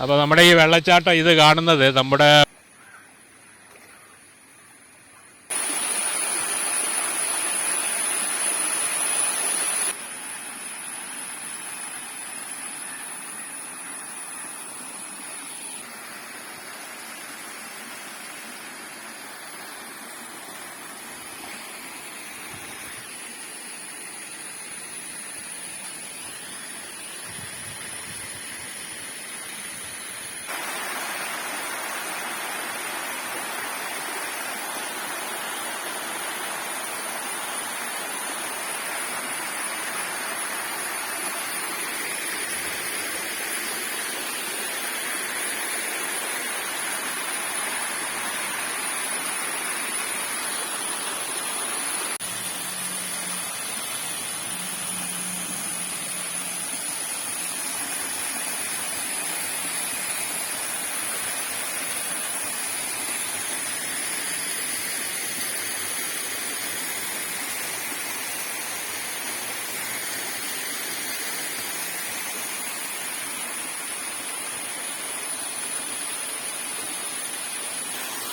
അപ്പോൾ നമ്മുടെ ഈ വെള്ളച്ചാട്ടം ഇത് കാണുന്നത് നമ്മുടെ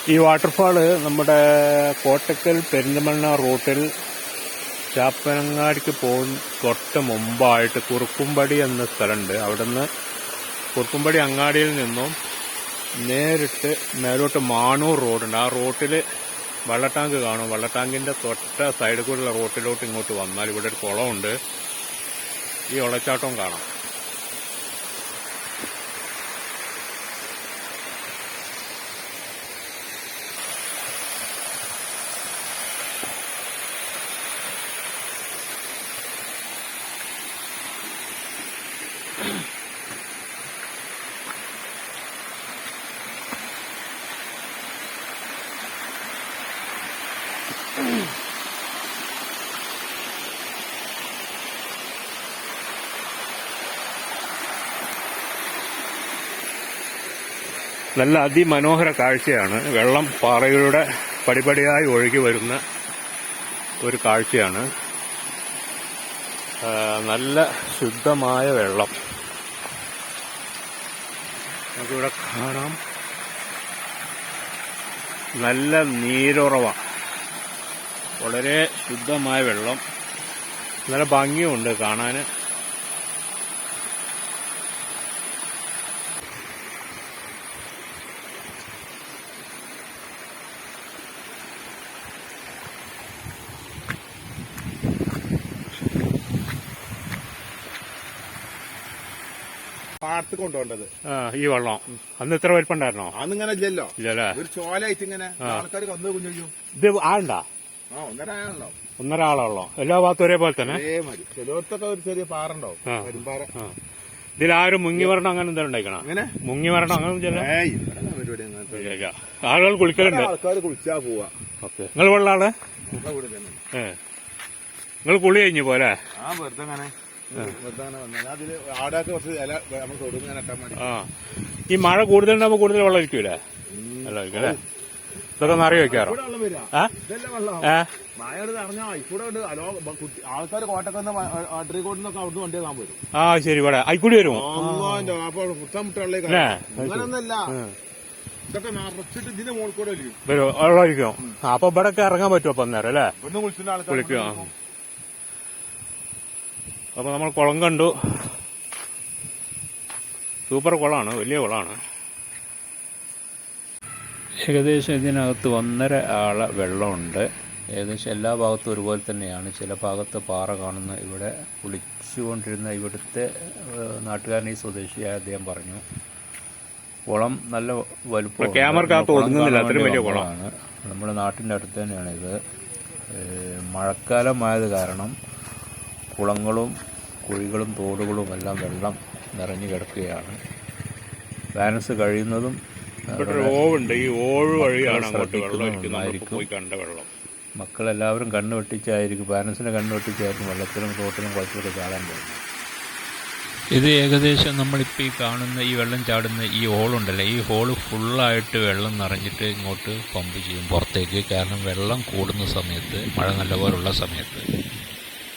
ഈ വാട്ടർഫാൾ നമ്മുടെ കോട്ടക്കൽ പെരിന്തമണ്ണ റൂട്ടിൽ ചാപ്പനങ്ങാടിക്ക് പോകുന്ന തൊട്ട് മുമ്പായിട്ട് കുറുക്കുംപടി എന്ന സ്ഥലമുണ്ട്. അവിടുന്ന് കുറുക്കുംപടി അങ്ങാടിയിൽ നിന്നും നേരിട്ട് മേലോട്ട് മാണൂർ റോഡുണ്ട്. ആ റോട്ടിൽ വെള്ളട്ടാങ്ക് കാണും. വള്ളട്ടാങ്കിന്റെ തൊട്ട സൈഡിൽ കൂടെയുള്ള റോട്ടിലോട്ട് ഇങ്ങോട്ട് വന്നാൽ ഇവിടെ ഒരു കുളമുണ്ട്. ഈ വെള്ളച്ചാട്ടവും കാണാം. നല്ല അതിമനോഹര കാഴ്ചയാണ്. വെള്ളം പാറയുടെ പടിപടിയായി ഒഴുകി വരുന്ന ഒരു കാഴ്ചയാണ്. നല്ല ശുദ്ധമായ വെള്ളം. നമുക്കിവിടെ കാണാം. നല്ല നീരുറവ. വളരെ ശുദ്ധമായ വെള്ളം. നല്ല ഭംഗിയുണ്ട് കാണാൻ പാടത്ത് കൊണ്ടുപോകേണ്ടത് ആ, ഈ വെള്ളം. അന്ന് ഇത്ര വലിപ്പുണ്ടായിരുന്നോ? അന്നിങ്ങനെ ഇല്ലല്ലോ. ഇല്ലല്ലേ? ഒരു ചോലായിട്ട് ഇങ്ങനെ ആൾക്കാർ വന്നു കുഞ്ഞു ഇത് ആളുണ്ടാ? ആ ഒന്നര ആളാണല്ലോ ഒന്നര ആളുള്ളോ? എല്ലാ ഭാഗത്തും ഒരേപോലെ തന്നെ? ചിലവർക്കൊക്കെ ഒരു ചെറിയ പാറ ഉണ്ടാവും ഇതിൽ കരിമ്പാറ ആ. ഇതിലാരും മുങ്ങി വരണം അങ്ങനെ എന്തെങ്കിലും ഉണ്ടായിക്കണം? അങ്ങനെ മുങ്ങി വരണം അങ്ങനെ ആളുകൾ കുളിക്കലുണ്ട്. ആൾക്കാർ കുളിച്ചാ പോവാ. ഓക്കെ. നിങ്ങൾ ഏ. നിങ്ങൾ കുളി കഴിഞ്ഞു പോലെ ആ വെറുതെ അങ്ങനെ. ആടാക്ക് കുറച്ച് ഇല നമ്മൾ ആ. ഈ മഴ കൂടുതലുണ്ടാകുമ്പോൾ കൂടുതൽ വെള്ളം ഇരിക്കൂല? വെള്ളം ഇരിക്കും അല്ലേ? ഇതൊക്കെ നിറയെ വെക്കാറോ ആൾക്കാർ കോട്ടക്കുന്ന അട്രിക്കോട്ടിൽ നിന്നൊക്കെ അവിടുന്ന് വണ്ടി കാണാൻ വരും ആ ശരി ഇവിടെ. അയിക്കൂടി വരുമോ അള്ളാന്റെ അപ്പൊ പുത്തമുട്ടുള്ള അല്ലേ? അങ്ങനൊന്നല്ല ഇതൊക്കെ നിറച്ചിട്ട് ഇതിന്റെ മുകളിൽ കൂടെ വലിക്കും വരുമോ വെള്ളം അപ്പൊ ഇവിടെ ഇറങ്ങാൻ പറ്റുമോ അപ്പൊ അന്നേരം അല്ലേ? ഇവിടുന്ന് കുളിച്ചിട്ട് ആൾക്കാർ കുളിക്കുക അപ്പൊ നമ്മൾ കുളം കണ്ടു. സൂപ്പർ കുളമാണ് വലിയ കുളമാണ് ഏകദേശം ഇതിനകത്ത് ഒന്നര ആള വെള്ളമുണ്ട്. ഏകദേശം എല്ലാ ഭാഗത്തും ഒരുപോലെ തന്നെയാണ്. ചില ഭാഗത്ത് പാറ കാണുന്ന ഇവിടെ കുളിച്ചുകൊണ്ടിരുന്ന ഇവിടുത്തെ നാട്ടുകാരൻ ഈ സ്വദേശിയായ അദ്ദേഹം പറഞ്ഞു. കുളം നല്ല വലുപ്പം. നമ്മുടെ നാട്ടിന്റെ അടുത്ത് തന്നെയാണ് ഇത്. മഴക്കാലമായത് കാരണം കുളങ്ങളും കുഴികളും തോടുകളും എല്ലാം വെള്ളം നിറഞ്ഞു കിടക്കുകയാണ്. ബാലൻസ് കഴിയുന്നതും ഓവുണ്ട്. ഈ ഓവ് വഴിയാണ് അങ്ങോട്ട് വെള്ളം മക്കളെല്ലാവരും കണ്ണ് വെട്ടിച്ചായിരിക്കും. പാരൻസിനെ കണ്ണ് വെട്ടിച്ചായിരിക്കും വെള്ളത്തിലും തോട്ടിലും കുളത്തിലൊക്കെ ചാടാൻ പോകുന്നത്. ഇത് ഏകദേശം നമ്മളിപ്പോൾ ഈ കാണുന്ന ഈ വെള്ളം ചാടുന്ന ഈ ഹോളുണ്ടല്ലോ? ഈ ഹോൾ ഫുള്ളായിട്ട് വെള്ളം നിറഞ്ഞിട്ട് ഇങ്ങോട്ട് പമ്പ് ചെയ്യും പുറത്തേക്ക്. കാരണം വെള്ളം കൂടുന്ന സമയത്ത് മഴ നല്ലപോലുള്ള സമയത്ത്.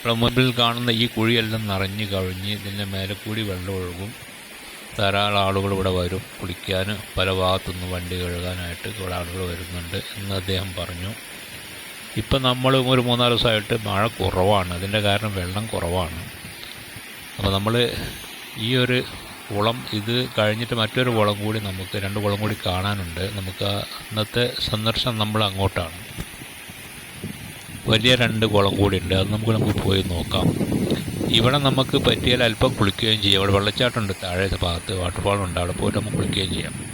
മുമ്പിൽ കാണുന്ന ഈ കുഴിയെല്ലാം നിറഞ്ഞു കവിഞ്ഞ് ഇതിന്റെ മേലെ കൂടി വെള്ളം ഒഴുകും. ധാരാളം ആളുകൾ ഇവിടെ വരും. കുളിക്കാൻ പല ഭാഗത്തുനിന്ന് വണ്ടി കഴുകാനായിട്ട് ഇവിടെ ആളുകൾ വരുന്നുണ്ട് എന്ന് അദ്ദേഹം പറഞ്ഞു. ഇപ്പം നമ്മൾ ഒരു മൂന്നാൽ ദിവസമായിട്ട് മഴ കുറവാണ്. അതിന്റെ കാരണം വെള്ളം കുറവാണ്. അപ്പോൾ നമ്മൾ ഈ ഒരു കുളം ഇത് കഴിഞ്ഞിട്ട് മറ്റൊരു കുളം കൂടി നമുക്ക് രണ്ട് കുളം കൂടി കാണാനുണ്ട്. നമുക്ക് അന്നത്തെ സന്ദർശനം നമ്മൾ അങ്ങോട്ടാണ്. വലിയ രണ്ട് കുളം കൂടി ഉണ്ട് അത് നമുക്ക് നമുക്ക് പോയി നോക്കാം. ഇവിടെ നമുക്ക് പറ്റിയാൽ അല്പം കുളിക്കുകയും ചെയ്യാം. അവിടെ വെള്ളച്ചാട്ടമുണ്ട്. താഴത്തെ ഭാഗത്ത് വാട്ടർഫാൾ ഉണ്ട്. അവിടെ പോയിട്ട് നമുക്ക് കുളിക്കുകയും ചെയ്യാം.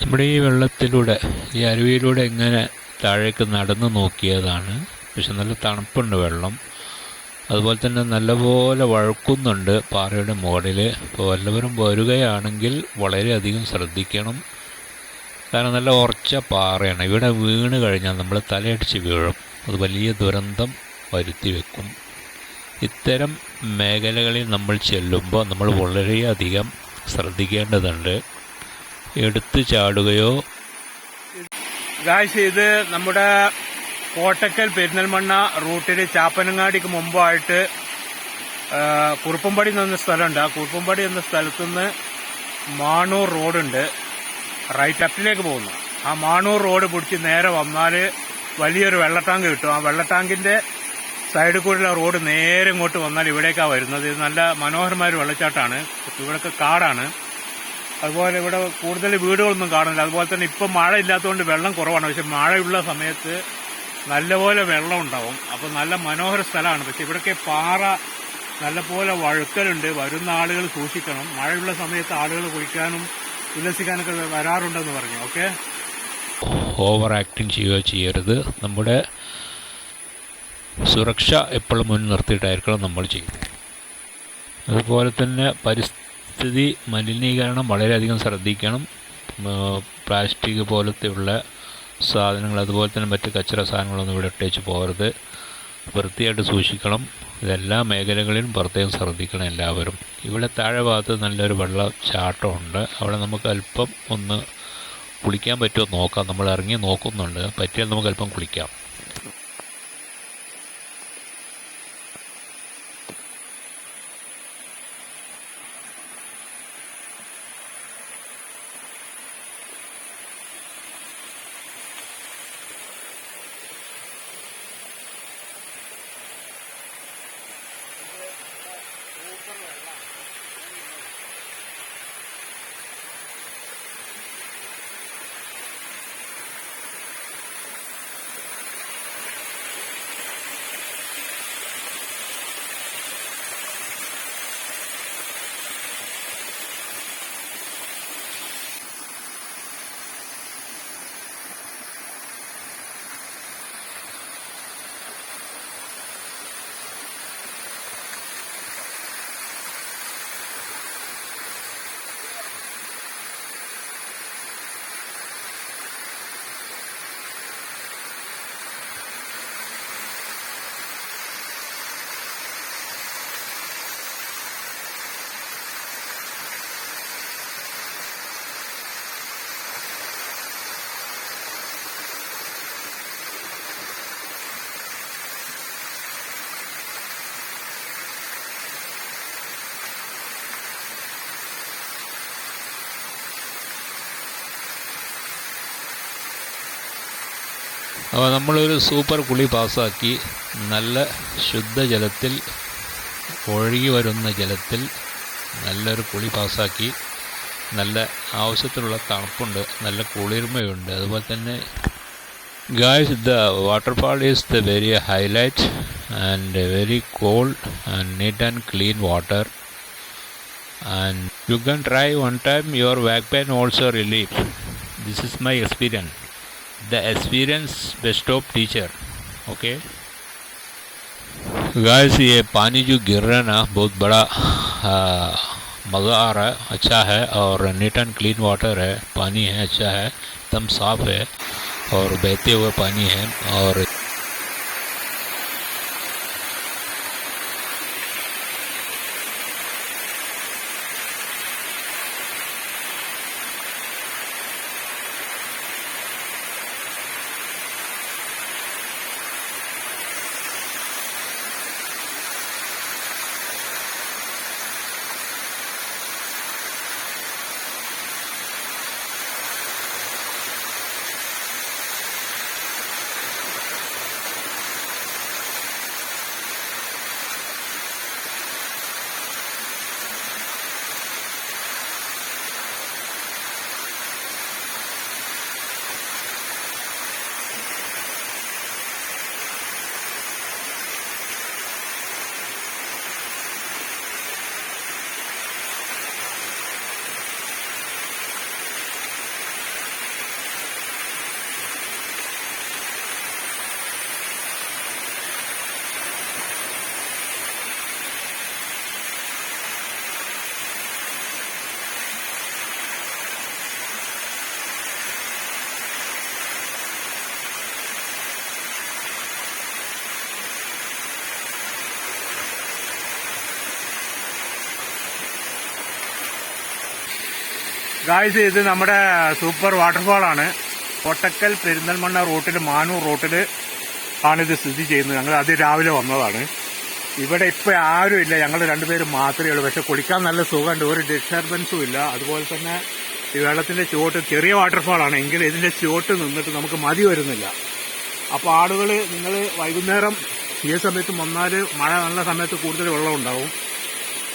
നമ്മുടെ ഈ വെള്ളത്തിലൂടെ ഈ അരുവിയിലൂടെ ഇങ്ങനെ താഴേക്ക് നടന്നു നോക്കിയതാണ്. പക്ഷെ നല്ല തണുപ്പുണ്ട് വെള്ളം. അതുപോലെ തന്നെ നല്ലപോലെ വഴക്കുന്നുണ്ട് പാറയുടെ മുകളിൽ ഇപ്പോൾ വല്ലവരും വരികയാണെങ്കിൽ വളരെയധികം ശ്രദ്ധിക്കണം. കാരണം നല്ല ഉറച്ച പാറയാണ്. ഇവിടെ വീണ് കഴിഞ്ഞാൽ നമ്മൾ തലയടിച്ച് വീഴും. അത് വലിയ ദുരന്തം വരുത്തി വെക്കും. ഇത്തരം മേഖലകളിൽ നമ്മൾ ചെല്ലുമ്പോൾ നമ്മൾ വളരെയധികം ശ്രദ്ധിക്കേണ്ടതുണ്ട്. എടുത്തു ചാടുകയോ? ഇത് നമ്മുടെ കോട്ടക്കൽ പെരിന്തൽമണ്ണ റൂട്ടിൽ ചാപ്പനങ്ങാടിക്ക് മുമ്പായിട്ട് കുറുപ്പമ്പടി എന്ന സ്ഥലമുണ്ട്. ആ കുറുപ്പമ്പടി എന്ന സ്ഥലത്തുനിന്ന് മാണൂർ റോഡുണ്ട്. റൈറ്റ് ലെഫ്റ്റിലേക്ക് പോകുന്നു. ആ മാണൂർ റോഡ് പിടിച്ച് നേരെ വന്നാൽ വലിയൊരു വെള്ളട്ടാങ്ക് കിട്ടും. ആ വെള്ളട്ടാങ്കിന്റെ സൈഡിൽ കൂടെയുള്ള റോഡ് നേരെ ഇങ്ങോട്ട് വന്നാൽ ഇവിടേക്കാണ് വരുന്നത്. ഇത് നല്ല മനോഹരമായ ഒരു വെള്ളച്ചാട്ടമാണ്. ഇവിടെയൊക്കെ കാടാണ്. അതുപോലെ ഇവിടെ കൂടുതൽ വീടുകളൊന്നും കാണുന്നില്ല. അതുപോലെ തന്നെ ഇപ്പം മഴ ഇല്ലാത്തതുകൊണ്ട് വെള്ളം കുറവാണ്. പക്ഷെ മഴയുള്ള സമയത്ത് നല്ലപോലെ വെള്ളം ഉണ്ടാവും. അപ്പോൾ നല്ല മനോഹര സ്ഥലമാണ്. പക്ഷെ ഇവിടൊക്കെ പാറ നല്ലപോലെ വഴുക്കലുണ്ട്. വരുന്ന ആളുകൾ സൂക്ഷിക്കണം. മഴയുള്ള സമയത്ത് ആളുകൾ കുളിക്കാനും ഉല്ലസിക്കാനൊക്കെ വരാറുണ്ടെന്ന് പറഞ്ഞു. ഓക്കെ? ഓവർ ആക്ടിങ് ചെയ്യുകയോ ചെയ്യരുത്. നമ്മുടെ സുരക്ഷ എപ്പോഴും മുൻനിർത്തിയിട്ടായിരിക്കണം നമ്മൾ ചെയ്യുന്നത്. അതുപോലെ തന്നെ പരിസ്ഥിതി മലിനീകരണം വളരെയധികം ശ്രദ്ധിക്കണം. പ്ലാസ്റ്റിക് പോലത്തെയുള്ള സാധനങ്ങൾ അതുപോലെ തന്നെ മറ്റ് കച്ചറ സാധനങ്ങളൊന്നും ഇവിടെ ഇട്ടേച്ച് പോകരുത്. വൃത്തിയായിട്ട് സൂക്ഷിക്കണം. ഇതെല്ലാ മേഖലകളിലും പ്രത്യേകം ശ്രദ്ധിക്കണം എല്ലാവരും. ഇവിടെ താഴെ ഭാഗത്ത് നല്ലൊരു വെള്ളച്ചാട്ടമുണ്ട് അവിടെ നമുക്ക് അല്പം ഒന്ന് കുളിക്കാൻ പറ്റുമോ നോക്കാം. നമ്മൾ ഇറങ്ങി നോക്കുന്നുണ്ട്. പറ്റിയാൽ നമുക്ക് അല്പം കുളിക്കാം. അപ്പോൾ നമ്മളൊരു സൂപ്പർ കുളി പാസ്സാക്കി നല്ല ശുദ്ധജലത്തിൽ ഒഴുകി വരുന്ന ജലത്തിൽ നല്ലൊരു കുളി പാസ്സാക്കി. നല്ല ആവശ്യത്തിലുള്ള തണുപ്പുണ്ട് നല്ല കുളിർമയുണ്ട്. അതുപോലെ തന്നെ guys the waterfall is the very highlight and very cold and neat and clean water and you can try one time your walk pain also relief this is my experience. The experience best of teacher, okay? Guys ये पानी जो गिर रहा है ना, बहुत बड़ा मज़ा आ रहा है अच्छा है, और नीट एंड क्लीन वाटर है, पानी है अच्छा है, एकदम साफ़ है, और बहते हुए पानी है, और ഗായ്സ് ഇത് നമ്മുടെ സൂപ്പർ വാട്ടർഫാൾ ആണ്. കോട്ടക്കൽ പെരിന്തൽമണ്ണ റോട്ടിൽ മാനൂർ റോട്ടിൽ ആണിത് സ്ഥിതി ചെയ്യുന്നത്. ഞങ്ങൾ അത് രാവിലെ വന്നതാണ്. ഇവിടെ ഇപ്പൊ ആരും ഇല്ല. ഞങ്ങൾ രണ്ടുപേരും മാത്രമേ ഉള്ളൂ. പക്ഷെ കുളിക്കാൻ നല്ല സുഖമുണ്ട്. ഒരു ഡിസ്റ്റർബൻസും ഇല്ല. അതുപോലെ തന്നെ ഈ വെള്ളത്തിന്റെ ചുവട്ട് ചെറിയ വാട്ടർഫാൾ ആണ്. എങ്കിൽ ഇതിന്റെ ചുവട്ട് നിന്നിട്ട് നമുക്ക് മതി വരുന്നില്ല. അപ്പോൾ ആളുകൾ നിങ്ങൾ വൈകുന്നേരം ഈ സമയത്ത് വന്നാൽ മഴ നല്ല സമയത്ത് കൂടുതൽ വെള്ളം ഉണ്ടാവും.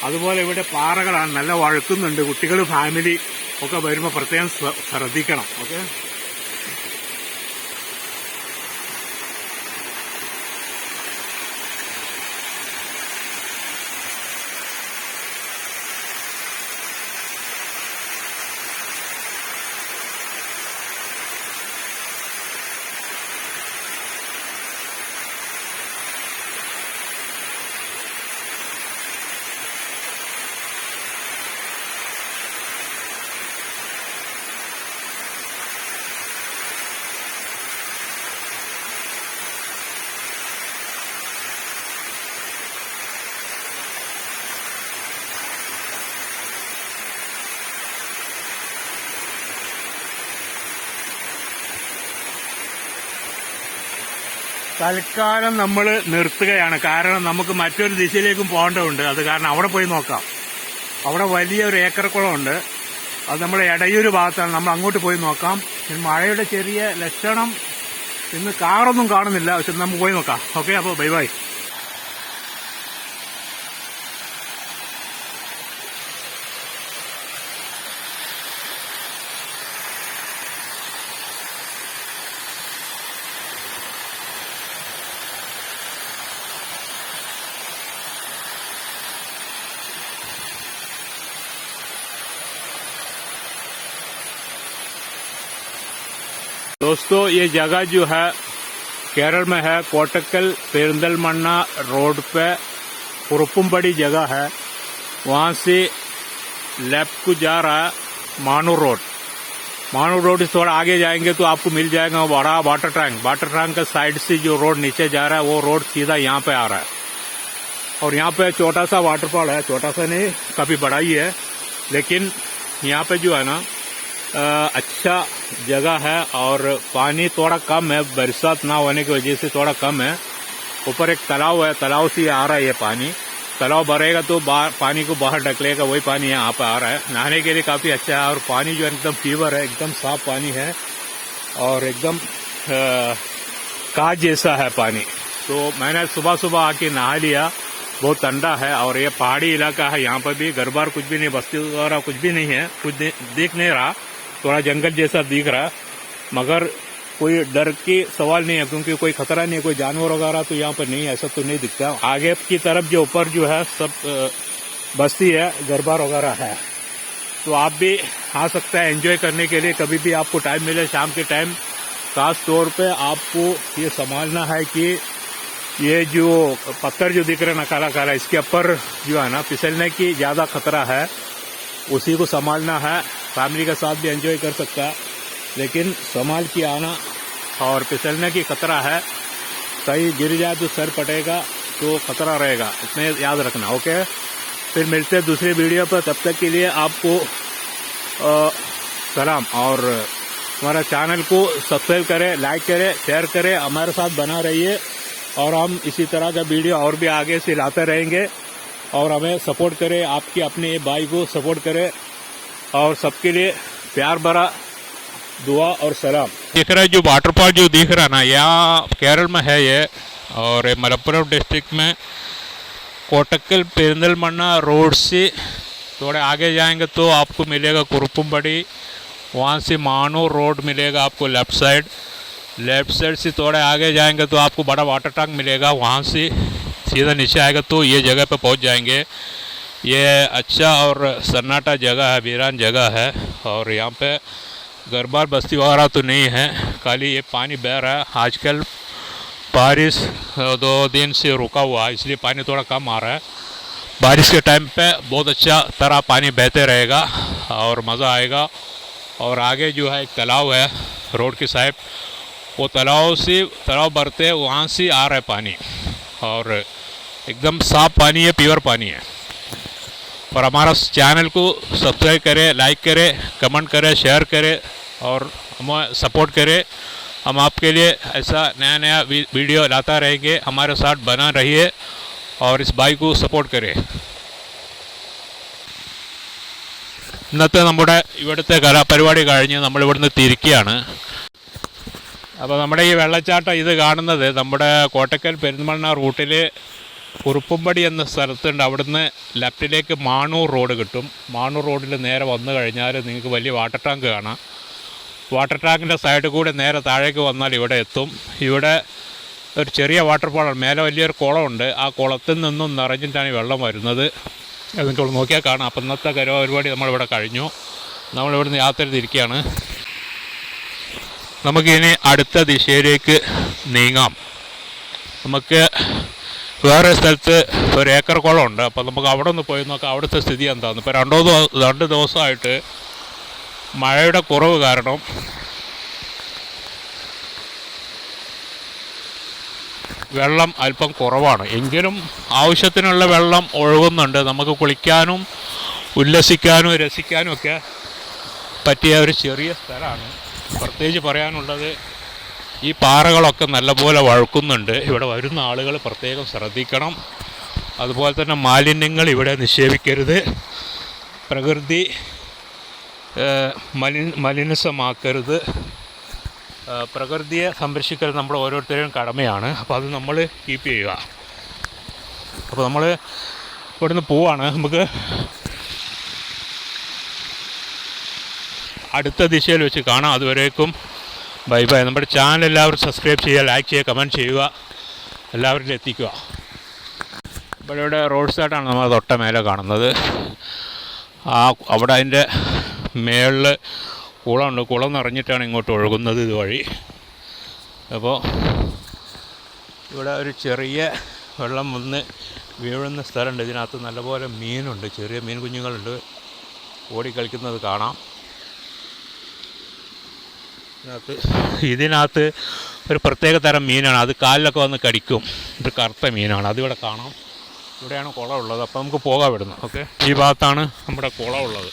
അതുപോലെ ഇവിടെ പാറകളാണ്. നല്ല വഴുക്കുന്നുണ്ട്. കുട്ടികൾ ഫാമിലി ഒക്കെ വരുമ്പോൾ പ്രത്യേകം ശ്രദ്ധിക്കണം ഓക്കെ? തൽക്കാലം നമ്മൾ നിർത്തുകയാണ്. കാരണം നമുക്ക് മറ്റൊരു ദിശയിലേക്കും പോകേണ്ടതുണ്ട്. അത് കാരണം അവിടെ പോയി നോക്കാം. അവിടെ വലിയൊരു ഏക്കർ കുളമുണ്ട് അത് നമ്മുടെ ഇടയൂര് ഭാഗത്താണ്. നമ്മൾ അങ്ങോട്ട് പോയി നോക്കാം. മഴയുടെ ചെറിയ ലക്ഷണം ഇന്ന് കാറൊന്നും കാണുന്നില്ല. പക്ഷെ നമുക്ക് പോയി നോക്കാം. ഓക്കെ അപ്പോൾ ബൈ ബൈ. दोस्तों ये जगह जो है केरल में है कोटक्कल पेरिंदलमन्ना रोड पे कुरुपुम्बड़ी जगह है। वहाँ से लेफ़्ट को जा रहा है मानू रोड। मानू रोड से थोड़ा आगे जाएँगे तो आपको मिल जाएगा बड़ा वाटर टैंक। वाटर टैंक का साइड से जो रोड नीचे जा रहा है वो रोड सीधा यहाँ पे आ रहा है। और यहाँ पे छोटा सा वाटरफॉल है छोटा सा नहीं काफ़ी बड़ा ही है। लेकिन यहाँ पे जो है ना अ, अच्छा जगह है और पानी थोड़ा कम है, बरसात ना होने की वजह से थोड़ा कम है। ऊपर एक तालाब है, तालाब से आ रहा है ये पानी। तालाब भरेगा तो पानी को बाहर ढकलेगा, वही पानी यहाँ पर आ रहा है। नहाने के लिए काफ़ी अच्छा है और पानी जो है एकदम फीवर है, एकदम साफ़ पानी है और एकदम कांच जैसा है पानी। तो मैंने सुबह सुबह आके नहा लिया, बहुत ठंडा है और ये पहाड़ी इलाका है, यहाँ पर भी घर बार कुछ भी नहीं, बस्ती वगैरह कुछ भी नहीं है, कुछ दे- दिख नहीं रहा। थोड़ा जंगल जैसा दिख रहा, मगर कोई डर की सवाल नहीं है, क्योंकि कोई खतरा नहीं है, कोई जानवर वगैरह तो यहाँ पर नहीं है ऐसा तो नहीं दिखता। आगे की तरफ़ जो ऊपर जो है, सब बस्ती है घर बार वगैरह है। तो आप भी आ सकते हैं एंजॉय करने के लिए। कभी भी आपको टाइम मिले, शाम के टाइम खास तौर पे आपको ये संभालना है कि ये जो पत्थर जो दिख रहे ना, काला काला, इसके ऊपर जो है ना, फिसलने की ज़्यादा खतरा है, उसी को संभालना है। फैमिली के साथ भी एंजॉय कर सकता है, लेकिन संभाल के आना और फिसलने की खतरा है। कहीं गिर जाए तो सर पटेगा तो खतरा रहेगा। इतने याद रखना, ओके? फिर मिलते हैं दूसरे वीडियो पर। तब तक के लिए आपको सलाम। और हमारा चैनल को सब्सक्राइब करें, लाइक करें, शेयर करें, हमारे साथ बना रहिए। और हम इसी तरह का वीडियो और भी आगे से लाते रहेंगे। और हमें सपोर्ट करें, आपके अपने भाई को सपोर्ट करें। और सबके लिए प्यार भरा दुआ और सलाम। दिख रहा है, जो वाटरफॉल जो दिख रहा ना यहाँ केरल में है ये, और मलप्पुरम डिस्ट्रिक्ट में कोटक्कल, पेरिंदलमन्ना रोड से थोड़े आगे जाएँगे तो आपको मिलेगा कुरुपुम्बड़ी वहाँ से मानो रोड मिलेगा आपको लेफ़्ट साइड लेफ़्ट साइड से थोड़े आगे जाएँगे तो आपको बड़ा वाटर टैंक मिलेगा, वहाँ से सीधा नीचे आएगा तो ये जगह पे पहुँच जाएँगे। ये अच्छा और सन्नाटा जगह है, वीरान जगह है और यहाँ पे घर बार बस्ती वगैरह तो नहीं है। खाली ये पानी बह रहा है। आजकल बारिश दो दिन से रुका हुआ है, इसलिए पानी थोड़ा कम आ रहा है। बारिश के टाइम पे बहुत अच्छा तरह पानी बहते रहेगा और मज़ा आएगा। और आगे जो है, एक तालाब है, रोड की साइड। वो तालाब से, तालाब भरते वहाँ से आ रहा है पानी और एकदम साफ़ पानी है, प्योर पानी है। और हमारा चैनल को सब्सक्राइब करें लाइक करें कमेंट करें शेयर करें और हमें सपोर्ट करें हम आपके लिए ऐसा नया नया वी- वीडियो लाता रहेंगे हमारे साथ बना रहिए और इस भाई को सपोर्ट करें ഇന്നത്തെ നമ്മുടെ ഇവിടുത്തെ കലാപരിപാടി കഴിഞ്ഞ് നമ്മൾ ഇവിടുന്ന് തിരിക്കുകയാണ് അപ്പോൾ നമ്മുടെ ഈ വെള്ളച്ചാട്ടം ഇത് കാണുന്നത് നമ്മുടെ കോട്ടക്കൽ പെരുന്തമണ്ണ റൂട്ടിൽ കുറുപ്പുംപടി എന്ന സ്ഥലത്തുണ്ട്. അവിടുന്ന് ലെഫ്റ്റിലേക്ക് മാണൂർ റോഡ് കിട്ടും. മാണൂർ റോഡിൽ നേരെ വന്നു കഴിഞ്ഞാൽ നിങ്ങൾക്ക് വലിയ വാട്ടർ ടാങ്ക് കാണാം. വാട്ടർ ടാങ്കിന്റെ സൈഡിൽ കൂടെ നേരെ താഴേക്ക് വന്നാൽ ഇവിടെ എത്തും. ഇവിടെ ഒരു ചെറിയ വാട്ടർഫാളാണ് മേലെ വലിയൊരു കുളമുണ്ട്. ആ കുളത്തിൽ നിന്നും നിറഞ്ഞിട്ടാണ് ഈ വെള്ളം വരുന്നത്. നിങ്ങൾക്ക് നോക്കിയാൽ കാണാം. അപ്പം ഇന്നത്തെ കരോ പരിപാടി നമ്മളിവിടെ കഴിഞ്ഞു. നമ്മളിവിടുന്ന് യാത്ര തിരിക്കുകയാണ് നമുക്കിനി അടുത്ത ദിശയിലേക്ക് നീങ്ങാം. നമുക്ക് വേറെ സ്ഥലത്ത് ഒരു ഏക്കർ കുളമുണ്ട്. അപ്പോൾ നമുക്ക് അവിടെ ഒന്ന് പോയി നോക്കാം. അവിടുത്തെ സ്ഥിതി എന്താണെന്ന് ഇപ്പോൾ രണ്ടോ രണ്ട് ദിവസമായിട്ട് മഴയുടെ കുറവ് കാരണം വെള്ളം അല്പം കുറവാണ്. എങ്കിലും ആവശ്യത്തിനുള്ള വെള്ളം ഒഴുകുന്നുണ്ട്. നമുക്ക് കുളിക്കാനും ഉല്ലസിക്കാനും രസിക്കാനും ഒക്കെ പറ്റിയ ഒരു ചെറിയ സ്ഥലമാണ്. പ്രത്യേകിച്ച് പറയാനുള്ളത് ഈ പാറകളൊക്കെ നല്ലപോലെ വഴുക്കുന്നുണ്ട്. ഇവിടെ വരുന്ന ആളുകൾ പ്രത്യേകം ശ്രദ്ധിക്കണം. അതുപോലെ തന്നെ മാലിന്യങ്ങൾ ഇവിടെ നിക്ഷേപിക്കരുത്. പ്രകൃതി മലി മലിനസമാക്കരുത്. പ്രകൃതിയെ സംരക്ഷിക്കൽ നമ്മൾ ഓരോരുത്തരുടെയും കടമയാണ്. അപ്പോൾ അത് നമ്മൾ കീപ്പ് ചെയ്യുക. അപ്പോൾ നമ്മൾ ഇവിടുന്ന് പോവാണ്. നമുക്ക് അടുത്ത ദിശയിൽ വെച്ച് കാണാം. അതുവരേക്കും ബൈ ബൈ. നമ്മുടെ ചാനൽ എല്ലാവരും സബ്സ്ക്രൈബ് ചെയ്യുക ലൈക്ക് ചെയ്യുക കമന്റ് ചെയ്യുക. എല്ലാവരിലും എത്തിക്കുക. ഇവിടെ ഇവിടെ റോഡ് സൈഡാണ് നമ്മൾ തൊട്ട മേലെ കാണുന്നത്. ആ അവിടെ അതിന്റെ മേളിൽ കുളമുണ്ട്. കുളം നിറഞ്ഞിട്ടാണ് ഇങ്ങോട്ട് ഒഴുകുന്നത് ഇതുവഴി. അപ്പോൾ ഇവിടെ ഒരു ചെറിയ വെള്ളം വന്ന് വീഴുന്ന സ്ഥലമുണ്ട്. ഇതിനകത്ത് നല്ലപോലെ മീനുണ്ട്. ചെറിയ മീൻ കുഞ്ഞുങ്ങളുണ്ട്. ഓടിക്കളിക്കുന്നത് കാണാം. ഇതിനകത്ത് ഇതിനകത്ത് ഒരു പ്രത്യേക തരം മീനാണ്. അത് കാലിലൊക്കെ വന്ന് കടിക്കും. ഒരു കറുത്ത മീനാണ്. അതിവിടെ കാണാം. ഇവിടെയാണ് കുളം ഉള്ളത്. അപ്പോൾ നമുക്ക് പോകാം ഇവിടുന്ന്. ഓക്കെ? ഈ ഭാഗത്താണ് നമ്മുടെ കുളം ഉള്ളത്.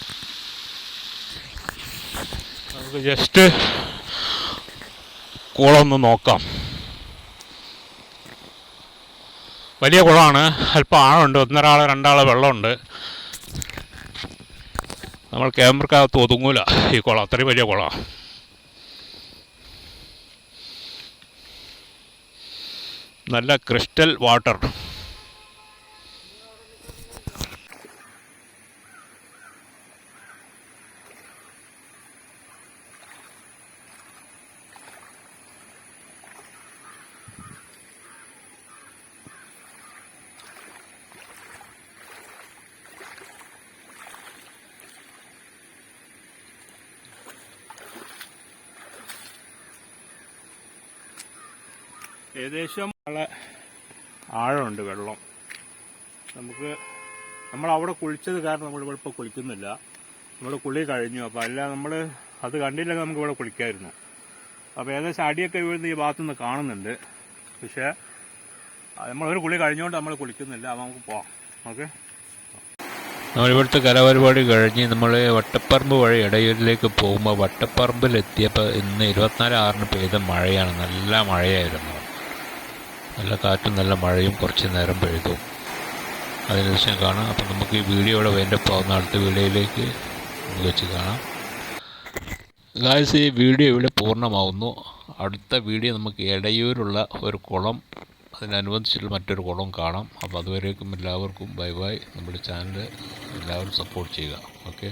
നമുക്ക് ജസ്റ്റ് കുളം ഒന്ന് നോക്കാം. വലിയ കുളമാണ്. അല്പം ആഴമുണ്ട്. ഒന്നരാൾ രണ്ടാൾ വെള്ളമുണ്ട്. നമ്മൾ ക്യാമറക്കകത്ത് ഒതുങ്ങൂല ഈ കുളം. അത്രയും വലിയ കുളമാണ്. നല്ല ക്രിസ്റ്റൽ വാട്ടർ. ഏകദേശം നല്ല ആഴമുണ്ട് വെള്ളം. നമുക്ക് നമ്മൾ അവിടെ കുളിച്ചത് കാരണം നമ്മൾ ഇവിടെ ഇപ്പോൾ കുളിക്കുന്നില്ല. നമ്മുടെ കുളി കഴിഞ്ഞു. അപ്പോൾ അല്ല നമ്മൾ അത് കണ്ടില്ലെങ്കിൽ നമുക്ക് ഇവിടെ കുളിക്കായിരുന്നു. അപ്പോൾ ഏകദേശം അടിയൊക്കെ വീഴുന്ന ഈ ഭാഗത്തു നിന്ന് കാണുന്നുണ്ട്. പക്ഷേ നമ്മളൊരു കുളി കഴിഞ്ഞുകൊണ്ട് നമ്മൾ കുളിക്കുന്നില്ല. അപ്പോൾ നമുക്ക് പോവാം. ഓക്കെ? നമ്മളിവിടുത്തെ കലാപരിപാടി കഴിഞ്ഞ് നമ്മൾ വട്ടപ്പറമ്പ് വഴി ഇടയൂരിലേക്ക് പോകുമ്പോൾ വട്ടപ്പറമ്പിലെത്തിയപ്പോൾ ഇന്ന് ഇരുപത്തിനാല് ആറിന് പെയ്ത മഴയാണ്. നല്ല മഴയായിരുന്നു. നല്ല കാറ്റും നല്ല മഴയും കുറച്ച് നേരം പെയ്തു. അതിനുശേഷം കാണാം. അപ്പം നമുക്ക് ഈ വീഡിയോ ഇവിടെ വേണ്ടപ്പാവുന്ന അടുത്ത വീഡിയോയിലേക്ക് വെച്ച് കാണാം. ഗായ്സ് ഈ വീഡിയോ ഇവിടെ പൂർണമാവുന്നു. അടുത്ത വീഡിയോ നമുക്ക് ഇടയൂരുള്ള ഒരു കുളം അതിനനുബന്ധിച്ചുള്ള മറ്റൊരു കുളം കാണാം. അപ്പോൾ അതുവരേക്കും എല്ലാവർക്കും ബൈ ബൈ നമ്മുടെ ചാനൽ എല്ലാവരും സപ്പോർട്ട് ചെയ്യുക. ഓക്കെ